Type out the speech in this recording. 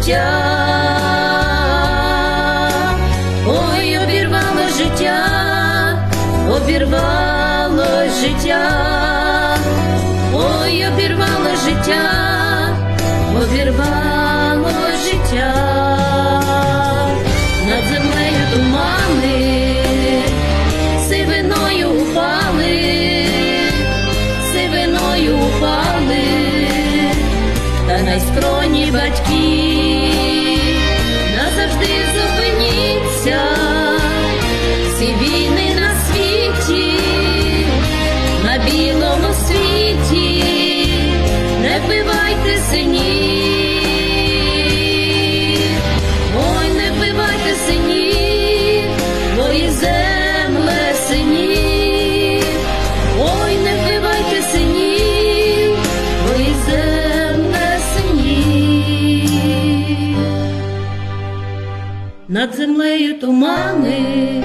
небуття. Ой, обірвало життя, обірвало життя, ой, обірвало життя, обірвало життя, над землею тумани, сивиною упали, сивиною упали, та найскроні батьки війни на світі, на білому світі, не вбивайте синів, ой, не вбивайте синів, твої земле синів, ой, не вбивайте синів, твої земле. Над землею тумани,